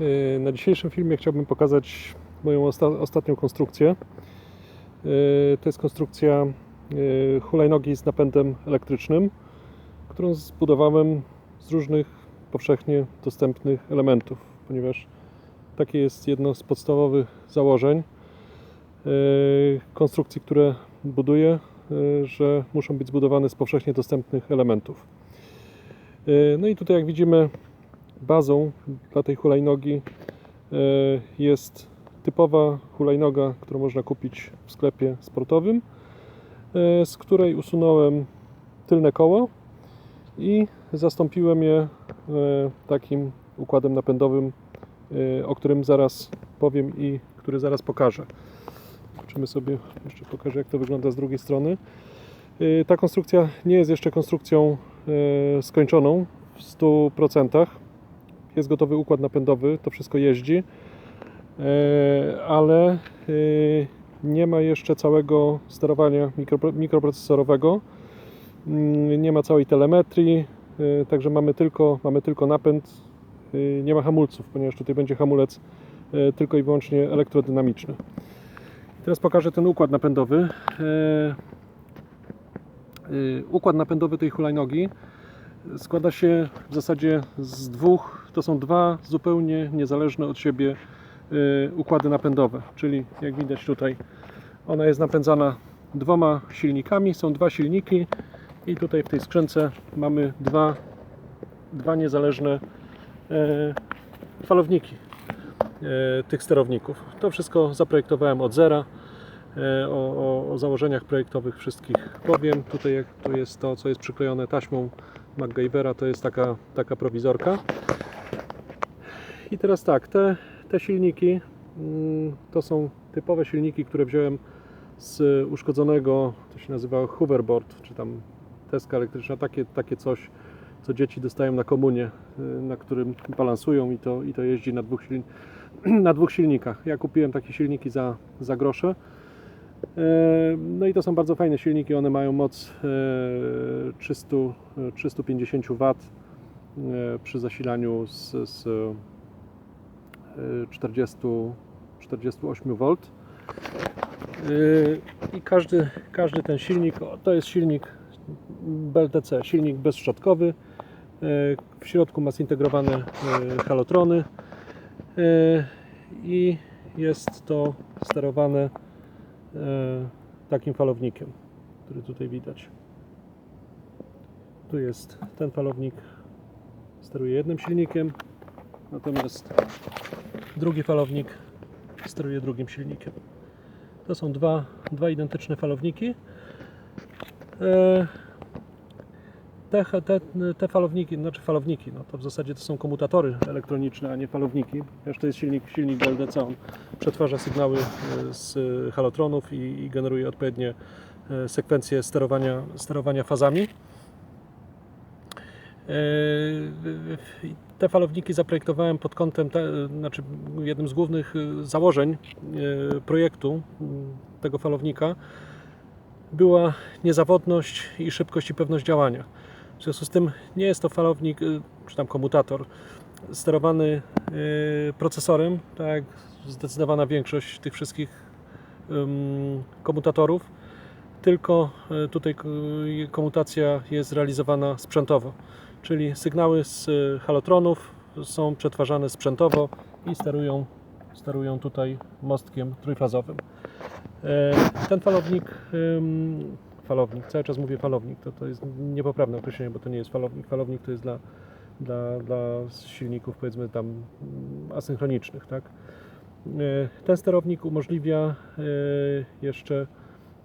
Yy, Na dzisiejszym filmie chciałbym pokazać moją osta- ostatnią konstrukcję. Yy, To jest konstrukcja yy, hulajnogi z napędem elektrycznym, którą zbudowałem z różnych powszechnie dostępnych elementów, ponieważ takie jest jedno z podstawowych założeń konstrukcji, które buduję, że muszą być zbudowane z powszechnie dostępnych elementów. No i tutaj jak widzimy bazą dla tej hulajnogi e, jest typowa hulajnoga, którą można kupić w sklepie sportowym, e, z której usunąłem tylne koło i zastąpiłem je e, takim układem napędowym, o którym zaraz powiem i który zaraz pokażę. Zobaczymy sobie, jeszcze pokażę jak to wygląda z drugiej strony. Ta konstrukcja nie jest jeszcze konstrukcją skończoną w 100% jest gotowy układ napędowy, to wszystko jeździ, e, ale e, nie ma jeszcze całego sterowania mikro, mikroprocesorowego, Mm, nie ma całej telemetrii, e, także mamy tylko, mamy tylko napęd, nie ma hamulców, ponieważ tutaj będzie hamulec tylko i wyłącznie elektrodynamiczny. Teraz pokażę ten układ napędowy. Układ napędowy tej hulajnogi składa się w zasadzie z dwóch, to są dwa zupełnie niezależne od siebie y, układy napędowe, czyli jak widać tutaj ona jest napędzana dwoma silnikami, są dwa silniki i tutaj w tej skrzynce mamy dwa, dwa niezależne e, falowniki e, tych sterowników. To wszystko zaprojektowałem od zera. O, o, o założeniach projektowych wszystkich powiem. Tutaj jak tu jest to, co jest przyklejone taśmą MacGyvera, to jest taka, taka prowizorka. I teraz tak, te, te silniki mm, to są typowe silniki, które wziąłem z uszkodzonego, to się nazywa hoverboard, czy tam deska elektryczna, takie, takie coś, co dzieci dostają na komunie, y, na którym balansują i to, i to jeździ na dwóch, silni- na dwóch silnikach. Ja kupiłem takie silniki za, za grosze. E, No i to są bardzo fajne silniki, one mają moc e, 300, e, 350 W przy zasilaniu z, z 40, 48 V. I każdy, każdy ten silnik, to jest silnik BLTC, silnik bezszczotkowy. E, W środku ma zintegrowane e, halotrony e, i jest to sterowane takim falownikiem, który tutaj widać. Tu jest ten falownik, steruje jednym silnikiem, natomiast drugi falownik steruje drugim silnikiem. To są dwa, dwa identyczne falowniki. E, Te, te, te falowniki, znaczy falowniki, no to w zasadzie to są komutatory elektroniczne, a nie falowniki. Ponieważ to jest silnik, silnik BLDC, on przetwarza sygnały e, z halotronów i, i generuje odpowiednie e, sekwencje sterowania, sterowania fazami. I Te falowniki zaprojektowałem pod kątem, te, znaczy jednym z głównych e, założeń e, projektu m, tego falownika była niezawodność i szybkość i pewność działania. W związku z tym nie jest to falownik, y, czy tam komutator, sterowany y, procesorem, tak jak zdecydowana większość tych wszystkich komutatorów, tylko y, tutaj y, komutacja jest realizowana sprzętowo, czyli sygnały z y, halotronów są przetwarzane sprzętowo i sterują, sterują tutaj mostkiem trójfazowym. E, Ten falownik, falownik, cały czas mówię falownik, to, to jest niepoprawne określenie, bo to nie jest falownik. Falownik to jest dla, dla, dla silników powiedzmy tam mm, asynchronicznych, tak? E, Ten sterownik umożliwia e, jeszcze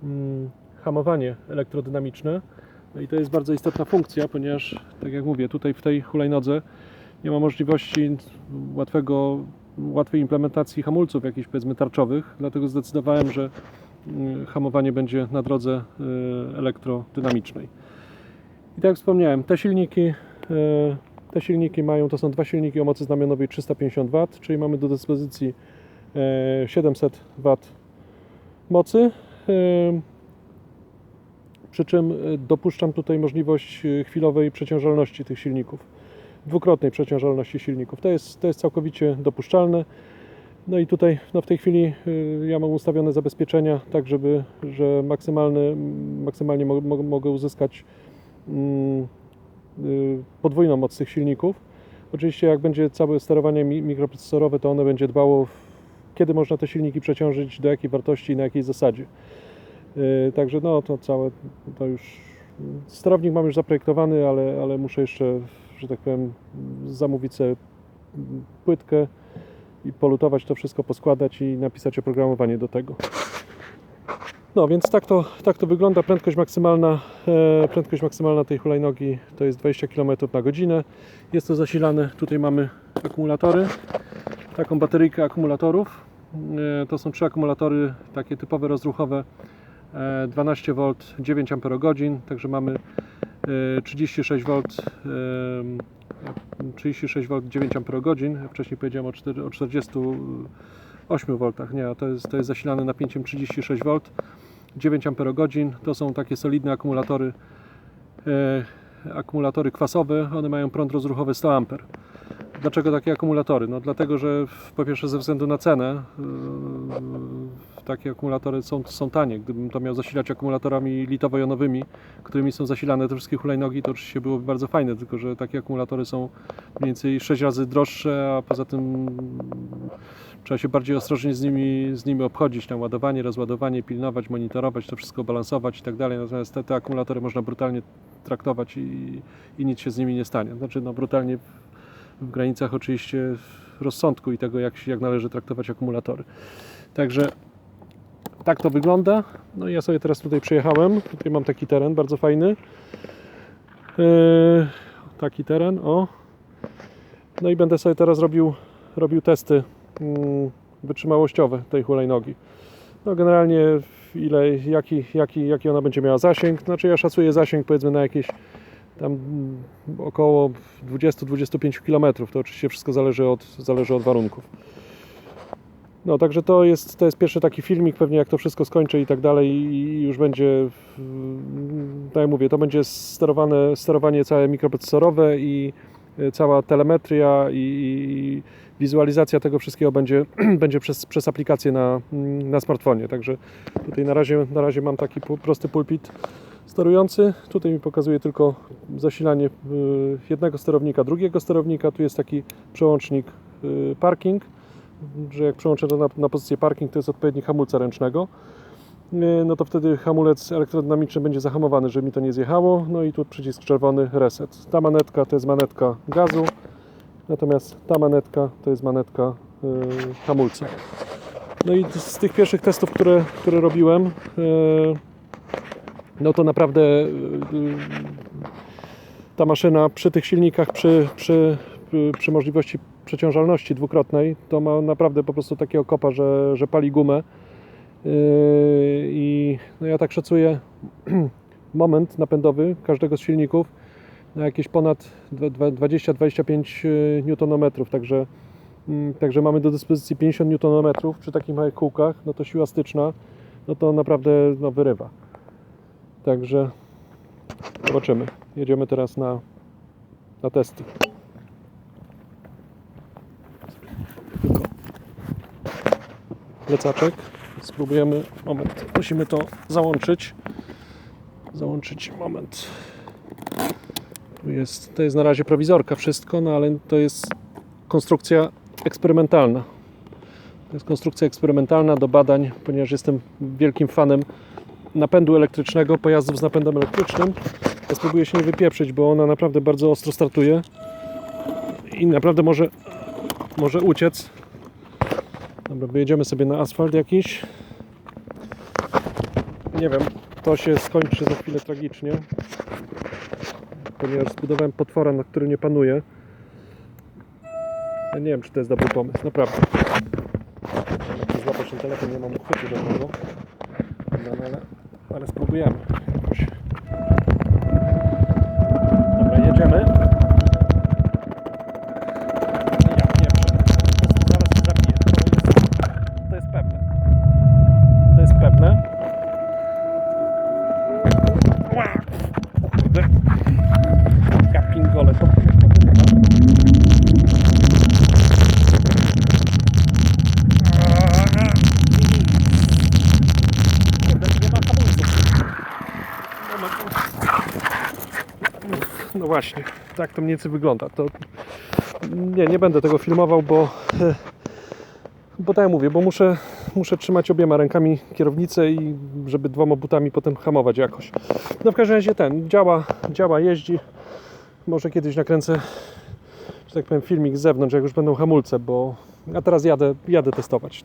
mm, hamowanie elektrodynamiczne no i to jest bardzo istotna funkcja, ponieważ tak jak mówię, tutaj w tej hulajnodze nie ma możliwości łatwego, łatwej implementacji hamulców jakichś powiedzmy tarczowych, dlatego zdecydowałem, że y, hamowanie będzie na drodze y, elektrodynamicznej. I tak jak wspomniałem, te silniki, y, te silniki mają, to są dwa silniki o mocy znamionowej 350 W, czyli mamy do dyspozycji e, 700 W mocy. Przy czym y, dopuszczam tutaj możliwość y, chwilowej przeciążalności tych silników. dwukrotnej przeciążalności silników. To jest, to jest całkowicie dopuszczalne. No i tutaj no w tej chwili y, ja mam ustawione zabezpieczenia tak, żeby, że maksymalny, maksymalnie mo, mo, mogę uzyskać mm, podwójną moc tych silników. Oczywiście jak będzie całe sterowanie mi- mikroprocesorowe, to ono będzie dbało kiedy można te silniki przeciążyć, do jakiej wartości i na jakiej zasadzie. Yy, Także no to całe, to już sterownik mam już zaprojektowany, ale, ale muszę jeszcze, że tak powiem, zamówić sobie płytkę i polutować to wszystko, poskładać i napisać oprogramowanie do tego. No więc tak to, tak to wygląda. Prędkość maksymalna, e, prędkość maksymalna tej hulajnogi to jest 20 km na godzinę. Jest to zasilane, tutaj mamy akumulatory, taką bateryjkę akumulatorów. E, to są trzy akumulatory takie typowe rozruchowe 12V 9 Ah, także mamy e, 36V e, 36V 9 Ah. Wcześniej powiedziałem o, 4, o 48V. Nie, to jest, to jest zasilane napięciem 36V. 9 Ah. To są takie solidne akumulatory e, akumulatory kwasowe. One mają prąd rozruchowy 100 A. Dlaczego takie akumulatory? No dlatego, że po pierwsze ze względu na cenę yy, takie akumulatory są, są tanie. Gdybym to miał zasilać akumulatorami litowo-jonowymi, którymi są zasilane te wszystkie hulajnogi, to oczywiście byłoby bardzo fajne, tylko że takie akumulatory są mniej więcej 6 razy droższe, a poza tym trzeba się bardziej ostrożnie z nimi, z nimi obchodzić, tam ładowanie, rozładowanie, pilnować, monitorować, to wszystko balansować i tak dalej. Natomiast te, te akumulatory można brutalnie traktować i, i nic się z nimi nie stanie. Znaczy no brutalnie w, granicach oczywiście rozsądku i tego, jak, jak należy traktować akumulatory. Także tak to wygląda. No i ja sobie teraz tutaj przyjechałem. Tutaj mam taki teren bardzo fajny. Yy, taki teren, o. No i będę sobie teraz robił, robił testy mm, wytrzymałościowe tej hulajnogi. No generalnie ile, jaki, jaki, jaki ona będzie miała zasięg. Znaczy ja szacuję zasięg powiedzmy na jakieś tam około 20-25 km. To oczywiście wszystko zależy od, zależy od warunków. No, także to jest, to jest pierwszy taki filmik, pewnie jak to wszystko skończę i tak dalej i już będzie, tak jak mówię, to będzie sterowane, sterowanie całe mikroprocesorowe i y, cała telemetria i, i wizualizacja tego wszystkiego będzie, będzie przez, przez aplikację na, na smartfonie. Także tutaj na razie, na razie mam taki prosty pulpit sterujący. Tutaj mi pokazuje tylko zasilanie y, jednego sterownika, drugiego sterownika. Tu jest taki przełącznik y, parking, że jak przełączę to na, na pozycję parking, to jest odpowiednik hamulca ręcznego. Y, No to wtedy hamulec elektrodynamiczny będzie zahamowany, żeby mi to nie zjechało. No i tu przycisk czerwony reset. Ta manetka to jest manetka gazu, natomiast ta manetka to jest manetka y, hamulca. No i z tych pierwszych testów, które, które robiłem, y, no to naprawdę y, y, ta maszyna przy tych silnikach, przy, przy, przy możliwości przeciążalności dwukrotnej, to ma naprawdę po prostu takiego kopa, że, że pali gumę. Yy, I no ja tak szacuję moment napędowy każdego z silników na jakieś ponad dwa- dwa- 20-25 Nm, także, mm, także mamy do dyspozycji 50 Nm przy takich małych kółkach, no to siła styczna, no to naprawdę no, wyrywa. Także zobaczymy. Jedziemy teraz na, na testy. Plecaczek. Spróbujemy. Moment, musimy to załączyć. Załączyć, moment. Tu jest, to jest na razie prowizorka wszystko, no ale to jest konstrukcja eksperymentalna. To jest konstrukcja eksperymentalna do badań, ponieważ jestem wielkim fanem napędu elektrycznego, pojazdów z napędem elektrycznym. Ja spróbuję się nie wypieprzyć, bo ona naprawdę bardzo ostro startuje i naprawdę może, może uciec. Dobra, wyjedziemy sobie na asfalt jakiś. Nie wiem, to się skończy za chwilę tragicznie, ponieważ zbudowałem potwora, nad którym nie panuję. Ja nie wiem, czy to jest dobry pomysł, naprawdę. Złapać ten telefon, nie mam uchwytu żadnego. No, ale, ale spróbujemy jakoś. Dobra, jedziemy. Ja nie wiem, zaraz się zabiję. To jest, to jest pewne. To jest pewne. Ła! O Kurde. Ja pingole, to to wyrywa. No właśnie, tak to mniej więcej wygląda. To nie, nie będę tego filmował, bo bo tak jak mówię, bo muszę, muszę trzymać obiema rękami kierownicę i żeby dwoma butami potem hamować jakoś. No w każdym razie ten działa, działa, jeździ. Może kiedyś nakręcę, że tak powiem, filmik z zewnątrz, jak już będą hamulce, bo a teraz jadę, jadę testować.